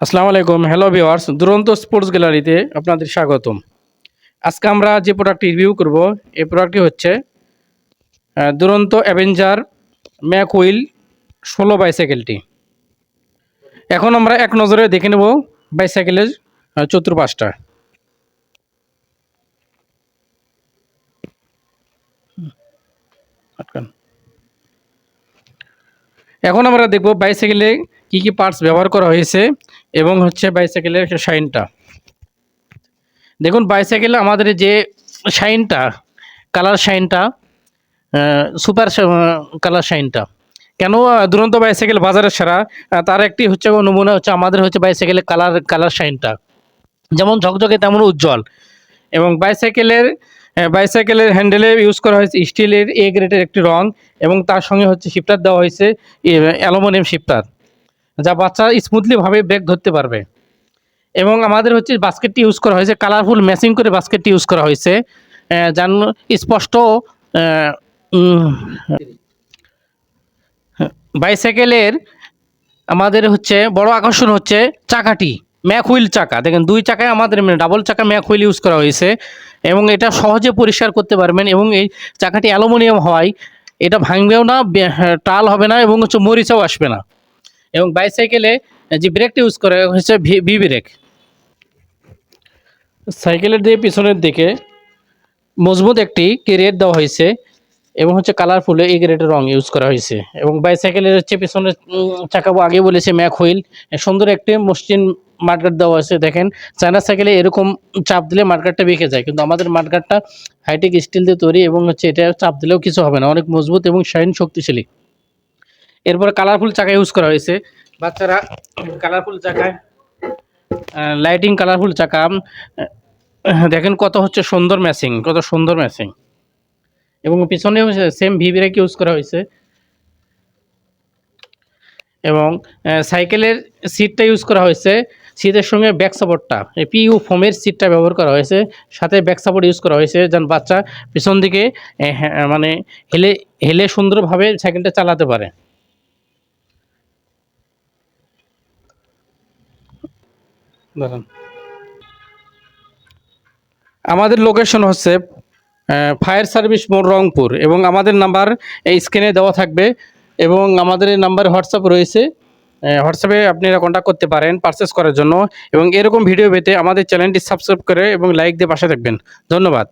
আসসালামু আলাইকুম। Hello viewers দুরন্ত স্পোর্টস গ্যালারিতে আপনাদের স্বাগতম। আজকে আমরা যে প্রোডাক্টটি রিভিউ করব, এই প্রোডাক্টটি হচ্ছে দুরন্ত অ্যাভেঞ্জার ম্যাক হুইল ষোলো বাইসাইকেলটি এখন আমরা এক নজরে দেখে নেব বাইসাইকেলের চতুর্পাশটা। আটকান। এখন আমরা দেখব বাইসাইকেলে কি কি পার্টস ব্যবহার করা হয়েছে এবং হচ্ছে বাইসাইকেলের শাইনটা দেখুন বাইসাইকেলে আমাদের যে শাইনটা কালার শাইনটা সুপার কালার শাইনটা কেন দুরন্ত বাইসাইকেল বাজারে সেরা? তার একটি হচ্ছে নমুনা হচ্ছে আমাদের হচ্ছে বাইসাইকেলের কালার কালার শাইনটা যেমন ঝকঝকে তেমন উজ্জ্বল। এবং বাইসাইকেলের বাইসাইকেলের হ্যান্ডেলে ইউজ করা হয়েছে স্টিলের এ গ্রেডের একটি রং এবং তার সঙ্গে হচ্ছে শিফটার দেওয়া হয়েছে অ্যালুমিনিয়াম শিফটার যা বাচ্চা স্মুথলিভাবে ব্রেক ধরতে পারবে। এবং আমাদের হচ্ছে বাস্কেটটি ইউজ করা হয়েছে কালারফুল ম্যাচিং করে বাস্কেটটি ইউজ করা হয়েছে যার স্পষ্ট বাইসাইকেলের আমাদের হচ্ছে বড় আকর্ষণ হচ্ছে চাকাটি। ম্যাক হুইল চাকা। দেখেন দুই চাকায় আমাদের ডাবল চাকা ম্যাক হুইল ইউজ করা হয়েছে এবং এটা সহজে পরিষ্কার করতে পারবেন এবং এই চাকাটি অ্যালুমিনিয়াম হওয়ায় এটা ভাঙবেও না হ্যাঁ, টাল হবে না এবং হচ্ছে মরিচাও আসবে না। এবং বাইসাইকেলে যে ব্রেকটা ইউজ করা হয়েছে ভি ব্রেক সাইকেলের দিয়ে পিছনের দিকে মজবুত একটি কেরিয়ার দেওয়া হয়েছে এবং হচ্ছে কালারফুল এই গ্রেডের রং ইউজ করা হয়েছে। এবং বাইসাইকেলের হচ্ছে পিছনের চাকাবো আগে বলেছে ম্যাক হুইল সুন্দর একটি মসৃণ মাঠগাট দেওয়া আছে দেখেন। চায়না সাইকেলে এরকম চাপ দিলে মাঠগাটটা বেঁকে যায়, কিন্তু আমাদের মাঠগাটটা হাইটেক স্টিল দিয়ে তৈরি এবং হচ্ছে এটা চাপ দিলেও কিছু হবে না, অনেক মজবুত এবং শাইন শক্তিশালী। এরপর কালারফুল চাকা ইউজ করা হয়েছে। বাচ্চারা কালারফুল চাকায় লাইটিং কালারফুল চাকা দেখেন কত হচ্ছে সুন্দর ম্যাচিং কত সুন্দর ম্যাচিং এবং পিছনেও সেম ভি ব্রেক ইউজ করা হয়েছে। এবং সাইকেলের সিটটা ইউজ করা হয়েছে। সিটের সঙ্গে ব্যাক সাপোর্টটা পিইউ ফোমের সিটটা ব্যবহার করা হয়েছে। সাথে ব্যাক সাপোর্ট ইউজ করা হয়েছে যেন বাচ্চা পিছন দিকে মানে হেলে হেলে সুন্দরভাবে সাইকেলটা চালাতে পারে। আমাদের লোকেশন হচ্ছে ফায়ার সার্ভিস মোড় রংপুর এবং আমাদের নাম্বার এই স্ক্রিনে দেওয়া থাকবে এবং আমাদের এই নাম্বার হোয়াটসঅ্যাপ রয়েছে। হোয়াটসঅ্যাপে আপনারা কন্ট্যাক্ট করতে পারেন পারচেস করার জন্য। এবং এরকম ভিডিও পেতে আমাদের চ্যানেলটি সাবস্ক্রাইব করে এবং লাইক দিয়ে পাশে থাকবেন। ধন্যবাদ।